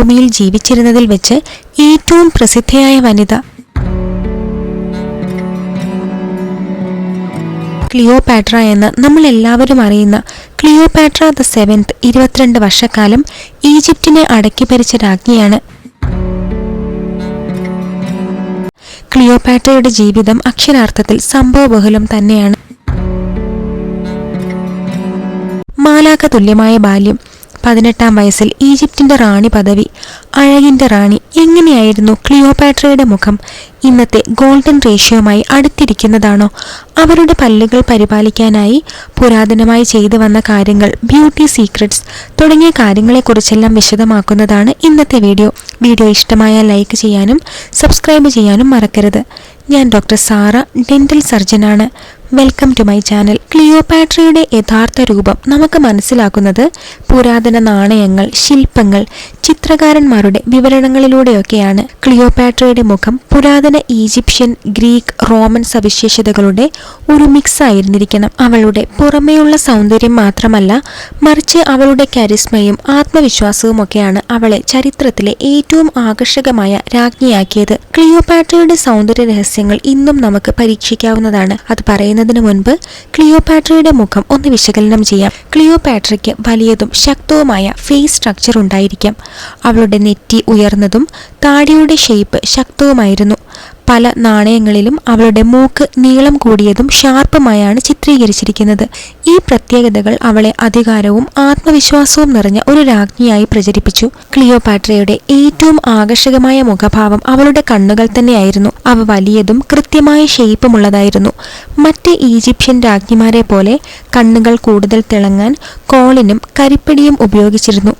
ഭൂമിയിൽ ജീവിച്ചിരുന്നതിൽ വെച്ച് ഏറ്റവും പ്രസിദ്ധയായ വനിത. ക്ലിയോപാട്ര എന്ന് നമ്മൾ എല്ലാവരും അറിയുന്ന ക്ലിയോപാട്ര ദ സെവൻത് ഇരുപത്തിരണ്ട് വർഷക്കാലം ഈജിപ്തിനെ അടക്കി ഭരിച്ച രാജ്ഞിയാണ്. ക്ലിയോപാട്രയുടെ ജീവിതം അക്ഷരാർത്ഥത്തിൽ സംഭവബഹുലം തന്നെയാണ്. മാലാക തുല്യമായ ബാല്യം പതിനെട്ടാം വയസ്സിൽ ഈജിപ്തിന്റെ റാണി പദവി അഴകിന്റെ റാണി എങ്ങനെയായിരുന്നു ക്ലിയോപാട്രയുടെ മുഖം? ഇന്നത്തെ ഗോൾഡൻ റേഷ്യോമായി അടുത്തിരിക്കുന്നതാണോ? അവരുടെ പല്ലുകൾ പരിപാലിക്കാനായി പുരാതനമായി ചെയ്തു വന്ന കാര്യങ്ങൾ ബ്യൂട്ടി സീക്രട്സ് തുടങ്ങിയ കാര്യങ്ങളെക്കുറിച്ചെല്ലാം വിശദമാക്കുന്നതാണ് ഇന്നത്തെ വീഡിയോ. വീഡിയോ ഇഷ്ടമായാൽ ലൈക്ക് ചെയ്യാനും സബ്സ്ക്രൈബ് ചെയ്യാനും മറക്കരുത്. ഞാൻ doctor Sara dental സർജനാണ്. Welcome to my channel. ക്ലിയോപാട്രയുടെ യഥാർത്ഥ രൂപം നമുക്ക് മനസ്സിലാക്കുന്നത് പുരാതന നാണയങ്ങൾ ശില്പങ്ങൾ ചിത്രകാരന്മാരുടെ വിവരണങ്ങളിലൂടെയൊക്കെയാണ് ക്ലിയോപാട്രയുടെ മുഖം പുരാതന ഈജിപ്ഷ്യൻ ഗ്രീക്ക് റോമൻ സവിശേഷതകളുടെ ഒരു മിക്സ് ആയിരുന്നിരിക്കണം അവളുടെ പുറമേയുള്ള സൗന്ദര്യം മാത്രമല്ല മറിച്ച് അവളുടെ കരിസ്മയും ആത്മവിശ്വാസവും ഒക്കെയാണ് അവളെ ചരിത്രത്തിലെ ഏറ്റവും ആകർഷകമായ രാജ്ഞിയാക്കിയത്. ക്ലിയോപാട്രയുടെ സൗന്ദര്യ രഹസ്യങ്ങൾ ഇന്നും നമുക്ക് പരീക്ഷിക്കാവുന്നതാണ്. അത് പറയുന്നതിന് മുൻപ് ക്ലിയോപാട്രയുടെ മുഖം ഒന്ന് വിശകലനം ചെയ്യാം. ക്ലിയോപാട്രയ്ക്ക് വലിയതും ശക്തവുമായ ഫേസ് സ്ട്രക്ചർ ഉണ്ടായിരിക്കാം. അവളുടെ നെറ്റി ഉയർന്നതും താടിയുടെ ഷേപ്പ് ശക്തവുമായിരുന്നു. പല നാണയങ്ങളിലും അവളുടെ മൂക്ക് നീളം കൂടിയതും ഷാർപ്പുമായാണ് ചിത്രീകരിച്ചിരിക്കുന്നത്. ഈ പ്രത്യേകതകൾ അവളെ അധികാരവും ആത്മവിശ്വാസവും നിറഞ്ഞ ഒരു രാജ്ഞിയായി പ്രചരിപ്പിച്ചു. ക്ലിയോപാട്രയുടെ ഏറ്റവും ആകർഷകമായ മുഖഭാവം അവളുടെ കണ്ണുകൾ തന്നെയായിരുന്നു. അവ വലിയതും കൃത്യമായ ഷെയ്പ്പുമുള്ളതായിരുന്നു മറ്റ് ഈജിപ്ഷ്യൻ രാജ്ഞിമാരെ പോലെ കണ്ണുകൾ കൂടുതൽ തിളങ്ങാൻ കോളിനും കരിപ്പടിയും ഉപയോഗിച്ചിരുന്നു.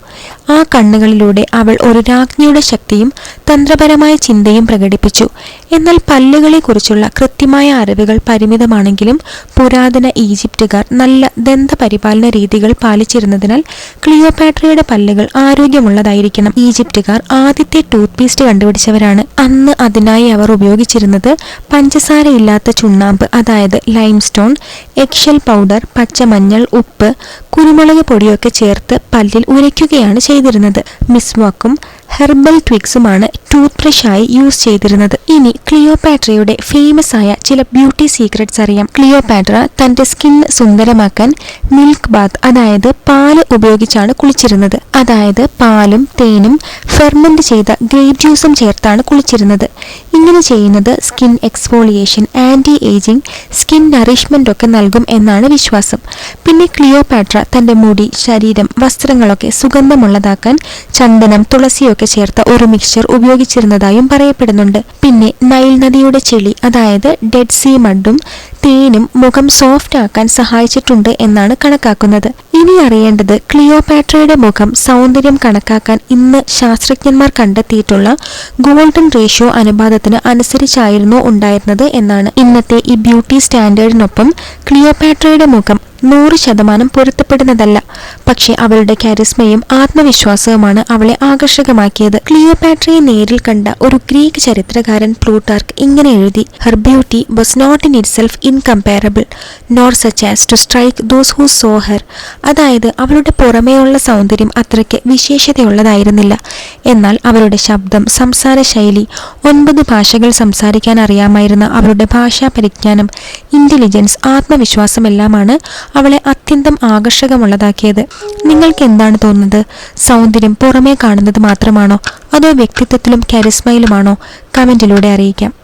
ആ കണ്ണുകളിലൂടെ അവൾ ഒരു രാജ്ഞിയുടെ ശക്തിയും തന്ത്രപരമായ ചിന്തയും പ്രകടിപ്പിച്ചു. എന്നാൽ പല്ലുകളെക്കുറിച്ചുള്ള കൃത്യമായ അറിവുകൾ പരിമിതമാണെങ്കിലും പുരാതന ഈജിപ്തുകാർ നല്ല ദന്തപരിപാലന രീതികൾ പാലിച്ചിരുന്നതിനാൽ ക്ലിയോപാട്രയുടെ പല്ലുകൾ ആരോഗ്യമുള്ളതായിരിക്കണം. ഈജിപ്തുകാർ ആദ്യത്തെ ടൂത്ത് പേസ്റ്റ് കണ്ടുപിടിച്ചവരാണ്. അന്ന് അതിനായി അവർ ഉപയോഗിച്ചിരുന്നത് പഞ്ചസാരയില്ലാത്ത ചുണ്ണാമ്പ് അതായത് ലൈംസ്റ്റോൺ എക്ഷൽ പൗഡർ പച്ചമഞ്ഞൾ ഉപ്പ് കുരുമുളക് പൊടിയൊക്കെ ചേർത്ത് പല്ലിൽ ഉരയ്ക്കുകയാണ് ചെയ്തിരുന്നത്. മിസ്വാക്കും ഹെർബൽ ട്വിക്സുമാണ് ടൂത്ത് ബ്രഷായി യൂസ് ചെയ്തിരുന്നത്. ഇനി ക്ലിയോപാട്രയുടെ ഫേമസ് ആയ ചില ബ്യൂട്ടി സീക്രട്സ് അറിയാം. ക്ലിയോപാട്ര തന്റെ സ്കിൻ സുന്ദരമാക്കാൻ മിൽക്ക് ബാത്ത് അതായത് പാൽ ഉപയോഗിച്ചാണ് കുളിച്ചിരുന്നത്. അതായത് പാലും തേനും ഫെർമെന്റ് ചെയ്ത ഗ്രേപ്പ് ജ്യൂസും ചേർത്താണ് കുളിച്ചിരുന്നത്. ഇങ്ങനെ ചെയ്യുന്നത് skin exfoliation anti ageing skin nourishment ഒക്കെ നൽകും എന്നാണ് വിശ്വാസം. പിന്നെ ക്ലിയോപാട്ര തന്റെ മുടി ശരീരം വസ്ത്രങ്ങളൊക്കെ സുഗന്ധമുള്ളതാക്കാൻ ചന്ദനം തുളസിയൊക്കെ ചേർത്ത ഒരു മിക്സ്ചർ ഉപയോഗിച്ചിരുന്നതായും പറയപ്പെടുന്നുണ്ട്. പിന്നെ നൈൽ നദിയുടെ ചെളി അതായത് ഡെഡ് സീ മഡും തേനും മുഖം സോഫ്റ്റ് ആക്കാൻ സഹായിച്ചിട്ടുണ്ട് എന്നാണ് കണക്കാക്കുന്നത്. ഇനി അറിയേണ്ടത് ക്ലിയോപാട്രയുടെ മുഖം സൗന്ദര്യം കണക്കാക്കാൻ ഇന്ന് ശാസ്ത്രജ്ഞന്മാർ കണ്ടെത്തിയിട്ടുള്ള ഗോൾഡൻ റേഷ്യോ അനുപാതത്തിന് അനുസരിച്ചായിരുന്നു ഉണ്ടായിരുന്നത് എന്നാണ്. ഇന്നത്തെ ഈ ബ്യൂട്ടി സ്റ്റാൻഡേർഡിനൊപ്പം ക്ലിയോപാട്രയുടെ മുഖം നൂറ് ശതമാനം പൊരുത്തപ്പെടുന്നതല്ല. പക്ഷെ അവളുടെ കരിസ്മയും ആത്മവിശ്വാസവുമാണ് അവളെ ആകർഷകമാക്കിയത്. ക്ലിയോപാട്രയെ നേരിൽ കണ്ട ഒരു ഗ്രീക്ക് ചരിത്രകാരൻ പ്ലൂട്ടാർക്ക് ഇങ്ങനെ എഴുതി her beauty was not in itself incomparable nor such as to strike those who saw her അതായത് അവളുടെ പുറമേയുള്ള സൗന്ദര്യം അത്രയ്ക്ക് വിശേഷതയുള്ളതായിരുന്നില്ല. എന്നാൽ അവരുടെ ശബ്ദം സംസാര ശൈലി ഒൻപത് ഭാഷകൾ സംസാരിക്കാൻ അറിയാമായിരുന്ന അവരുടെ ഭാഷാ പരിജ്ഞാനം ഇന്റലിജൻസ് ആത്മവിശ്വാസമെല്ലാമാണ് അവളെ അത്യന്തം ആകർഷകമുള്ളതാക്കിയത്. നിങ്ങൾക്ക് എന്താണ് തോന്നുന്നത്? സൗന്ദര്യം പുറമേ കാണുന്നത് മാത്രമാണോ? അതോ വ്യക്തിത്വത്തിലും കരിസ്മയിലുമാണോ കമന്റിലൂടെ അറിയിക്കാം.